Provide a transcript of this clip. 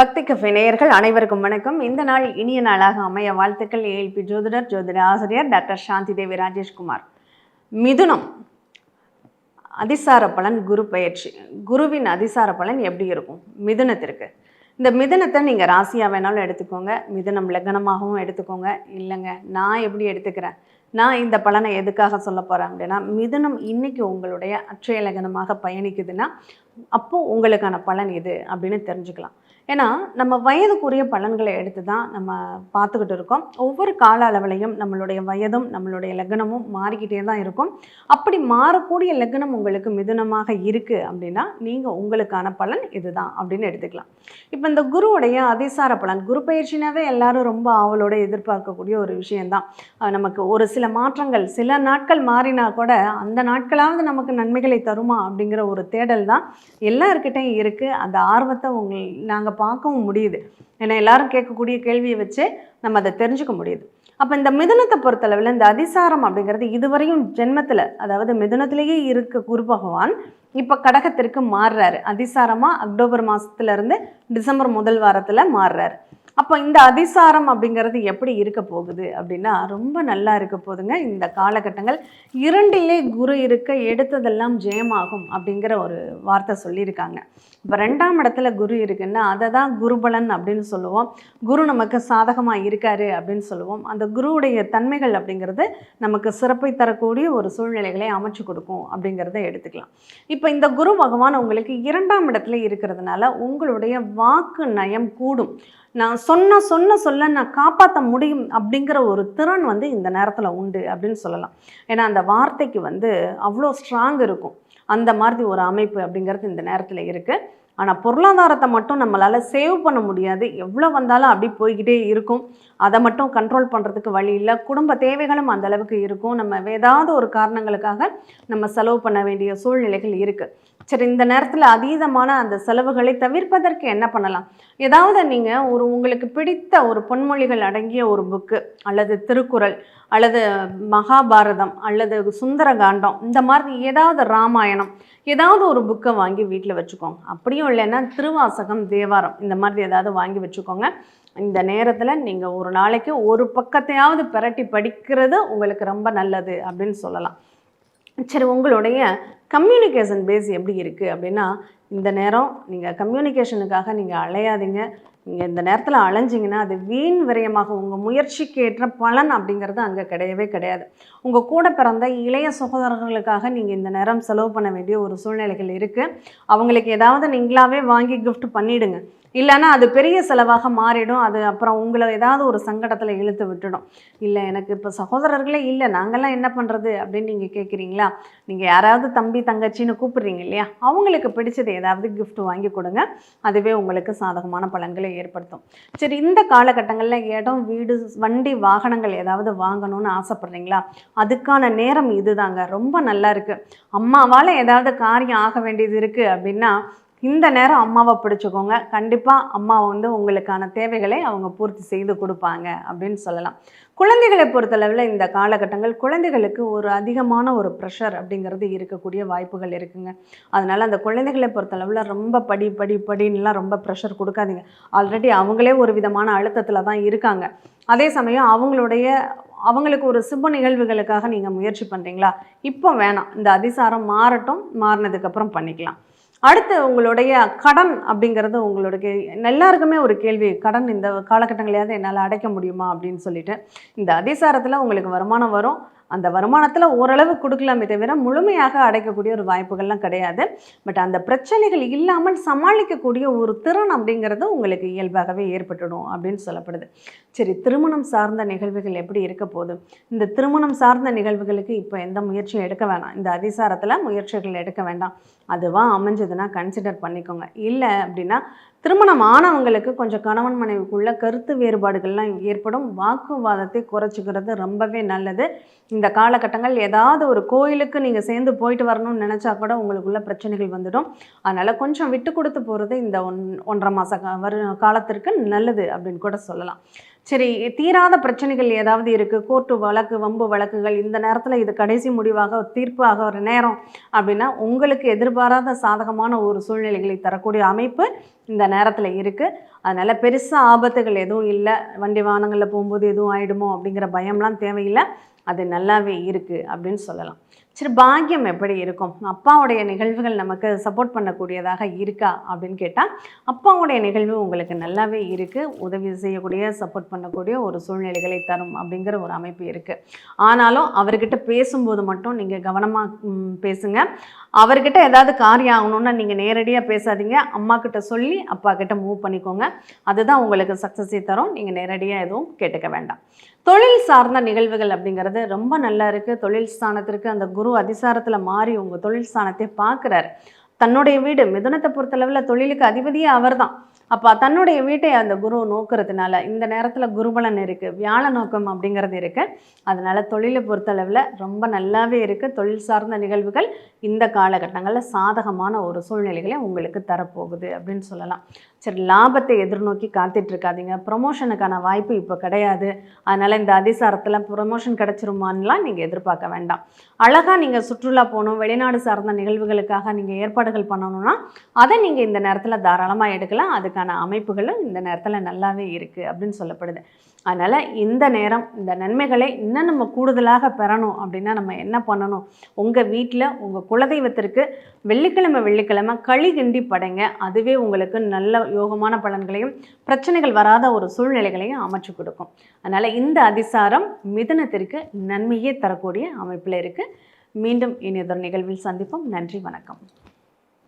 பக்தி கஃபே நேயர்கள் அனைவருக்கும் வணக்கம். இந்த நாள் இனிய நாளாக அமைய வாழ்த்துக்கள். ஏஎல்பி ஜோதிடர் ஜோதிட ஆசிரியர் டாக்டர் சாந்தி தேவி ராஜேஷ்குமார். மிதுனம் அதிசார பலன் குரு பயிற்சி. குருவின் அதிசார பலன் எப்படி இருக்கும்? மிதுனத்திற்கு. இந்த மிதுனத்தை நீங்கள் ராசியாக வேணாலும் எடுத்துக்கோங்க. மிதுனம் லக்னமாகவும் எடுத்துக்கோங்க. இல்லைங்க நான் எப்படி எடுத்துக்கிறேன்? நான் இந்த பலனை எதுக்காக சொல்ல போகிறேன் அப்படின்னா மிதுனம் இன்றைக்கி உங்களுடைய அட்சய லக்னமாக பயணிக்குதுன்னா அப்போது உங்களுக்கான பலன் இது அப்படின்னு தெரிஞ்சுக்கலாம். ஏன்னா நம்ம வயதுக்குரிய பலன்களை எடுத்து தான் நம்ம பார்த்துக்கிட்டு இருக்கோம். ஒவ்வொரு கால அளவிலையும் நம்மளுடைய வயதும் நம்மளுடைய லக்னமும் மாறிக்கிட்டே தான் இருக்கும். அப்படி மாறக்கூடிய லக்னம் உங்களுக்கு மிதுனமாக இருக்குது அப்படின்னா நீங்கள் உங்களுக்கான பலன் இதுதான் அப்படின்னு எடுத்துக்கலாம். இப்போ இந்த குருவுடைய அதிசார பலன் குரு பயிற்சினாவே எல்லாரும் ரொம்ப ஆவலோட எதிர்பார்க்கக்கூடிய ஒரு விஷயந்தான் நமக்கு ஒரு சில மாற்றங்கள் சில நாட்கள் மாறினா கூட அந்த நாட்களாவது நமக்கு நன்மைகளை தருமா அப்படிங்கிற ஒரு தேடல் தான் எல்லாருக்கிட்டையும் இருக்குது அந்த ஆர்வத்தை உங்கள் நாங்கள் பார்க்கவும் முடியுது. ஏன்னா எல்லாரும் கேட்கக்கூடிய கேள்வியை வச்சு நம்ம அதை தெரிஞ்சுக்க முடியுது. அப்போ இந்த மிதுனத்தை பொறுத்தளவில் இந்த அதிசாரம் அப்படிங்கிறது இதுவரையும் ஜென்மத்தில் அதாவது மிதுனத்திலேயே இருக்க குரு பகவான் இப்போ கடகத்திற்கு மாறுறாரு. அதிசாரமாக அக்டோபர் மாதத்துலேருந்து டிசம்பர் முதல் வாரத்தில் மாறுறாரு. அப்போ இந்த அதிசாரம் அப்படிங்கிறது எப்படி இருக்க போகுது அப்படின்னா ரொம்ப நல்லா இருக்க போகுதுங்க. இந்த காலகட்டங்கள் இரண்டிலே குரு இருக்க எடுத்ததெல்லாம் ஜெயமாகும் அப்படிங்கிற ஒரு வார்த்தை சொல்லியிருக்காங்க. இப்போ ரெண்டாம் இடத்துல குரு இருக்குன்னா அதை தான் குருபலன் அப்படின்னு சொல்லுவோம். குரு நமக்கு சாதகமாக இருக்காரு அப்படின்னு சொல்லுவோம். அந்த குருவுடைய தன்மைகள் அப்படிங்கிறது நமக்கு சிறப்பை தரக்கூடிய ஒரு சூழ்நிலைகளை அமைச்சு கொடுக்கும் அப்படிங்கிறத எடுத்துக்கலாம். இப்போ இந்த குரு பகவான் உங்களுக்கு இரண்டாம் இடத்துல இருக்கிறதுனால உங்களுடைய வாக்கு நயம் கூடும். நான் சொன்ன சொன்ன சொல்ல நான் காப்பாற்ற முடியும் அப்படிங்கிற ஒரு திறன் வந்து இந்த நேரத்தில் உண்டு அப்படின்னு சொல்லலாம். ஏன்னா அந்த வார்த்தைக்கு வந்து அவ்வளோ ஸ்ட்ராங் இருக்கும். அந்த மாதிரி ஒரு அமைப்பு அப்படிங்கிறது இந்த நேரத்தில் இருக்குது ஆனால் பொருளாதாரத்தை மட்டும் நம்மளால் சேவ் பண்ண முடியாது. எவ்வளோ வந்தாலும் அப்படி போய்கிட்டே இருக்கும். அதை மட்டும் கண்ட்ரோல் பண்ணுறதுக்கு வழி இல்லை. குடும்ப தேவைகளும் அந்த அளவுக்கு இருக்கும். நம்ம ஏதாவது ஒரு காரணங்களுக்காக நம்ம செலவு பண்ண வேண்டிய சூழ்நிலைகள் இருக்குது சரி இந்த நேரத்தில் அதீதமான அந்த செலவுகளை தவிர்ப்பதற்கு என்ன பண்ணலாம்? ஏதாவது நீங்கள் ஒரு உங்களுக்கு பிடித்த ஒரு பொன்மொழிகள் அடங்கிய ஒரு புக்கு அல்லது திருக்குறள் அல்லது மகாபாரதம் அல்லது சுந்தரகாண்டம் இந்த மாதிரி ஏதாவது ராமாயணம் ஏதாவது ஒரு புக்கை வாங்கி வீட்டில் வச்சுக்கோங்க. அப்படியும் இல்லைன்னா திருவாசகம் தேவாரம் இந்த மாதிரி ஏதாவது வாங்கி வச்சுக்கோங்க. இந்த நேரத்தில் நீங்கள் ஒரு நாளைக்கு ஒரு பக்கத்தையாவது பிரட்டி படிக்கிறது உங்களுக்கு ரொம்ப நல்லது அப்படின்னு சொல்லலாம். சரி உங்களுடைய கம்யூனிகேஷன் பேஸ் எப்படி இருக்குது அப்படின்னா இந்த நேரம் நீங்கள் கம்யூனிகேஷனுக்காக நீங்கள் அலையாதீங்க. நீங்கள் இந்த நேரத்தில் அலைஞ்சிங்கன்னா அது வீண் விரயமாக உங்கள் முயற்சிக்கு ஏற்ற பலன் அப்படிங்கிறது அங்கே கிடையவே கிடையாது. உங்கள் கூட பிறந்த இளைய சகோதரர்களுக்காக நீங்கள் இந்த நேரம் செலவு பண்ண வேண்டிய ஒரு சூழ்நிலைகள் இருக்குது அவங்களுக்கு ஏதாவது நீங்களாவே வாங்கி கிஃப்ட் பண்ணிவிடுங்க இல்லைன்னா அது பெரிய செலவாக மாறிடும். அது அப்புறம் உங்களை ஏதாவது ஒரு சங்கடத்தில் இழுத்து விட்டுடும். இல்லை எனக்கு இப்போ சகோதரர்களே இல்லை நாங்கள்லாம் என்ன பண்ணுறது அப்படின்னு நீங்கள் கேட்குறீங்களா நீங்கள் யாராவது தம்பி தங்கச்சின்னு கூப்பிடுறீங்க இல்லையா? அவங்களுக்கு பிடிச்சது ஏதாவது கிஃப்ட் வாங்கி கொடுங்க. அதுவே உங்களுக்கு சாதகமான பலன்களை ஏற்படுத்தும். சரி இந்த காலகட்டங்களில் இடம் வீடு வண்டி வாகனங்கள் ஏதாவது வாங்கணும்னு ஆசைப்படுறீங்களா? அதுக்கான நேரம் இதுதாங்க. ரொம்ப நல்லா இருக்குது அம்மாவால் ஏதாவது காரியம் ஆக வேண்டியது இருக்குது அப்படின்னா இந்த நேரம் அம்மாவை பிடிச்சிக்கோங்க. கண்டிப்பாக அம்மா வந்து உங்களுக்கான தேவைகளை அவங்க பூர்த்தி செய்து கொடுப்பாங்க அப்படின்னு சொல்லலாம். குழந்தைகளை பொறுத்தளவில் இந்த காலகட்டங்கள் குழந்தைகளுக்கு ஒரு அதிகமான ஒரு ப்ரெஷர் அப்படிங்கிறது இருக்கக்கூடிய வாய்ப்புகள் இருக்குங்க. அதனால் அந்த குழந்தைகளை பொறுத்தளவில் ரொம்ப படி படி படின்லாம் ரொம்ப ப்ரெஷர் கொடுக்காதீங்க. ஆல்ரெடி அவங்களே ஒரு விதமான அழுத்தத்தில் தான் இருக்காங்க. அதே சமயம் அவங்களுடைய அவங்களுக்கு ஒரு சுப நிகழ்வுகளுக்காக நீங்கள் முயற்சி பண்ணுறீங்களா இப்போ வேணாம். இந்த அதிசாரம் மாறட்டும் மாறினதுக்கப்புறம் பண்ணிக்கலாம். அடுத்து உங்களுடைய கடன் அப்படிங்கிறது உங்களுடைய எல்லாருக்குமே ஒரு கேள்வி கடன் இந்த காலகட்டங்களையாவது என்னால் அடைக்க முடியுமா அப்படின்னு சொல்லிட்டு இந்த அதிசாரத்தில் உங்களுக்கு வருமானம் வரும். அந்த வருமானத்தில் ஓரளவு கொடுக்கலாமே தவிர முழுமையாக அடைக்கக்கூடிய ஒரு வாய்ப்புகள்லாம் கிடையாது. பட் அந்த பிரச்சனைகள் இல்லாமல் சமாளிக்கக்கூடிய ஒரு திறன் அப்படிங்கிறது உங்களுக்கு இயல்பாகவே ஏற்பட்டுடும் அப்படின்னு சொல்லப்படுது. சரி திருமணம் சார்ந்த நிகழ்வுகள் எப்படி இருக்க போகுது? இந்த திருமணம் சார்ந்த நிகழ்வுகளுக்கு இப்போ எந்த முயற்சியும் எடுக்க வேணாம். இந்த அதிசாரத்தில் முயற்சிகள் எடுக்க வேண்டாம். அதுவாக அமைஞ்சதுன்னா கன்சிடர் பண்ணிக்கோங்க. இல்லை அப்படின்னா திருமணம் ஆனவங்களுக்கு கொஞ்சம் கணவன் மனைவிக்குள்ள கருத்து வேறுபாடுகள்லாம் ஏற்படும். வாக்குவாதத்தை குறைச்சிக்கிறது ரொம்பவே நல்லது. இந்த காலகட்டங்கள் ஏதாவது ஒரு கோயிலுக்கு நீங்கள் சேர்ந்து போயிட்டு வரணும்னு நினச்சா கூட உங்களுக்குள்ள பிரச்சனைகள் வந்துடும். அதனால் கொஞ்சம் விட்டு கொடுத்து போகிறது இந்த ஒன் ஒன்றரை மாத வரு காலத்திற்கு நல்லது அப்படின்னு கூட சொல்லலாம். சரி தீராத பிரச்சனைகள் ஏதாவது இருக்குது கோர்ட்டு வழக்கு வம்பு வழக்குகள் இந்த நேரத்தில் இது கடைசி முடிவாக தீர்ப்பாக ஒரு நேரம் அப்படின்னா உங்களுக்கு எதிர்பாராத சாதகமான ஒரு சூழ்நிலைகளை தரக்கூடிய அமைப்பு இந்த நேரத்தில் இருக்குது அதனால் பெருசாக ஆபத்துகள் எதுவும் இல்லை. வண்டி வாகனங்களில் போகும்போது எதுவும் ஆகிடுமோ அப்படிங்கிற பயம்லாம் தேவையில்லை. அது நல்லாவே இருக்குது அப்படின்னு சொல்லலாம். சரி பாக்கியம் எப்படி இருக்கும்? அப்பாவுடைய நிகழ்வுகள் நமக்கு சப்போர்ட் பண்ணக்கூடியதாக இருக்கா அப்படின்னு கேட்டால் அப்பாவுடைய நிகழ்வு உங்களுக்கு நல்லாவே இருக்குது உதவி செய்யக்கூடிய சப்போர்ட் பண்ணக்கூடிய ஒரு சூழ்நிலைகளை தரும் அப்படிங்கிற ஒரு அமைப்பு இருக்குது ஆனாலும் அவர்கிட்ட பேசும்போது மட்டும் நீங்கள் கவனமாக பேசுங்க. அவர்கிட்ட ஏதாவது காரியம் ஆகணும்னா நீங்கள் நேரடியாக பேசாதீங்க. அம்மா கிட்ட சொல்லி அப்பா கிட்ட மூவ் பண்ணிக்கோங்க. அதுதான் உங்களுக்கு சக்ஸஸை தரும். நீங்கள் நேரடியாக எதுவும் கேட்டுக்க வேண்டாம். தொழில் சார்ந்த நிகழ்வுகள் அப்படிங்கிறது ரொம்ப நல்லா இருக்குது தொழில் ஸ்தானத்திற்கு அந்த குரு குரு அதிசாரத்தில் மாறி உங்கள் தொழில் ஸ்தானத்தை பார்க்குறாரு. தன்னுடைய வீடு மிதுனத்தை பொறுத்தளவில் தொழிலுக்கு அதிபதியே அவர்தான். அப்போ தன்னுடைய வீட்டை அந்த குரு நோக்கிறதுனால இந்த நேரத்தில் குருபலன் இருக்குது வியாழ நோக்கம் அப்படிங்கிறது இருக்குது அதனால் தொழிலை பொறுத்தளவில் ரொம்ப நல்லாவே இருக்குது தொழில் சார்ந்த நிகழ்வுகள் இந்த காலகட்டங்களில் சாதகமான ஒரு சூழ்நிலைகளை உங்களுக்கு தரப்போகுது அப்படின்னு சொல்லலாம். சரி லாபத்தை எதிர்நோக்கி காத்திட்ருக்காதீங்க. ப்ரொமோஷனுக்கான வாய்ப்பு இப்போ கிடையாது. அதனால் இந்த அதிசாரத்தில் ப்ரொமோஷன் கிடச்சிருமான்லாம் நீங்கள் எதிர்பார்க்க வேண்டாம். அழகாக நீங்கள் சுற்றுலா போகணும் வெளிநாடு சார்ந்த நிகழ்வுகளுக்காக நீங்கள் ஏற்பாடுகள் பண்ணணும்னா அதை நீங்கள் இந்த நேரத்தில் தாராளமாக எடுக்கலாம். அதுக்கான அமைப்புகளும் இந்த நேரத்தில் நல்லாவே இருக்குது அப்படின்னு சொல்லப்படுது. அதனால் இந்த நேரம் இந்த நன்மைகளை இன்னும் நம்ம கூடுதலாக பெறணும் அப்படின்னா நம்ம என்ன பண்ணணும்? உங்கள் வீட்டில் உங்கள் குலதெய்வத்திற்கு வெள்ளிக்கிழமை வெள்ளிக்கிழமை களி கிண்டி படைங்க. அதுவே உங்களுக்கு நல்ல யோகமான பலன்களையும் பிரச்சனைகள் வராத ஒரு சூழ்நிலைகளையும் அமைச்சு கொடுக்கும். அதனால் இந்த அதிசாரம் மிதுனத்திற்கு நன்மையே தரக்கூடிய அமைப்பில் இருக்குது மீண்டும் இனியதொரு நிகழ்வில் சந்திப்போம். நன்றி வணக்கம்.